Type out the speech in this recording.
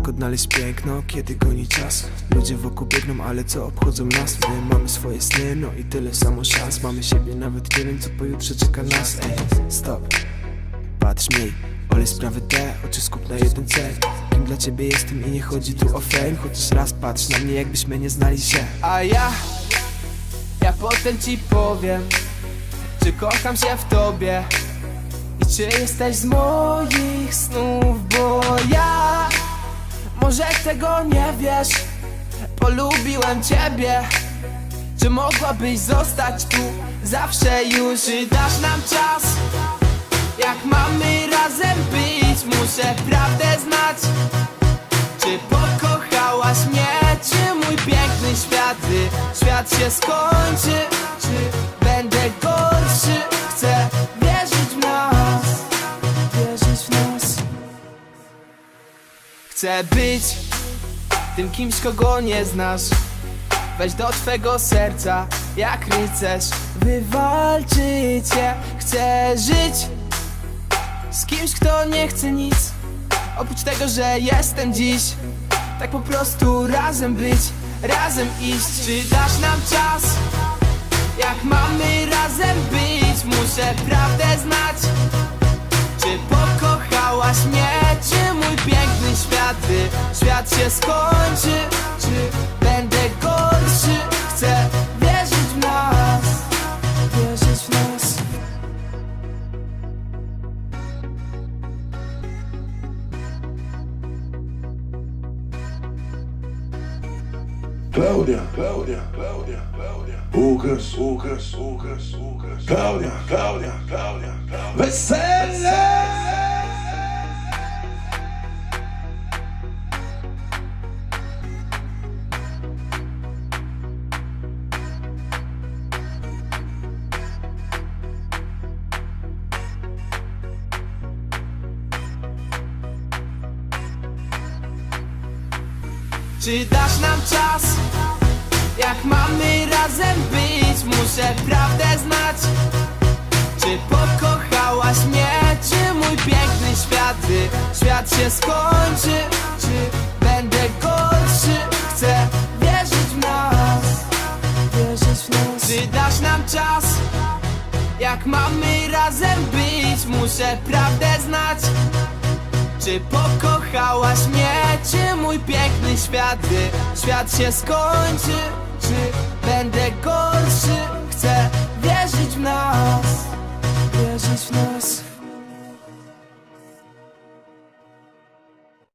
Jak odnaleźć piękno, kiedy goni czas. Ludzie wokół biegną, ale co obchodzą nas? My mamy swoje sny, no i tyle samo szans. Mamy siebie, nawet nie wiem co pojutrze czeka nas. Ej, stop, patrz mniej Olej sprawy te, oczy skup na jeden cel. Kim dla ciebie jestem i nie chodzi tu o fame. Chociaż raz patrz na mnie, jakbyśmy nie znali się. A ja, ja potem ci powiem Czy kocham się w tobie i czy jesteś z moich snów, bo ja może tego nie wiesz? Polubiłem ciebie. Czy mogłabyś zostać tu? Zawsze już I dasz nam czas. Jak mamy razem być Muszę prawdę znać. Czy pokochałaś mnie? Czy mój piękny świat? Świat się skończy? Czy Chcę być tym kimś, kogo nie znasz. Weź do twego serca, jak rycerz Wywalczyć je. Chcę żyć z kimś, kto nie chce nic. Oprócz tego, że jestem dziś Tak po prostu razem być, razem iść. Czy dasz nam czas? Jak mamy razem być? Muszę prawdę znać piękny świat się skończy Czy będę gorszy? Chcę wierzyć w nas Wierzyć w nas Claudia, Claudia, Claudia, Claudia. Łukasz, Łukasz, Łukasz, Łukasz. Claudia, Claudia, Claudia, Claudia. Wesele! Czy dasz nam czas? Jak mamy razem być? Muszę prawdę znać Czy pokochałaś mnie? Czy mój piękny świat Świat się skończy Czy będę gorszy? Chcę wierzyć w nas Wierzyć w nas Czy dasz nam czas? Jak mamy razem być? Muszę prawdę znać czy pokochałaś mnie? Czy mój piękny świat Świat się skończy Czy będę gorszy? Chcę wierzyć w nas Wierzyć w nas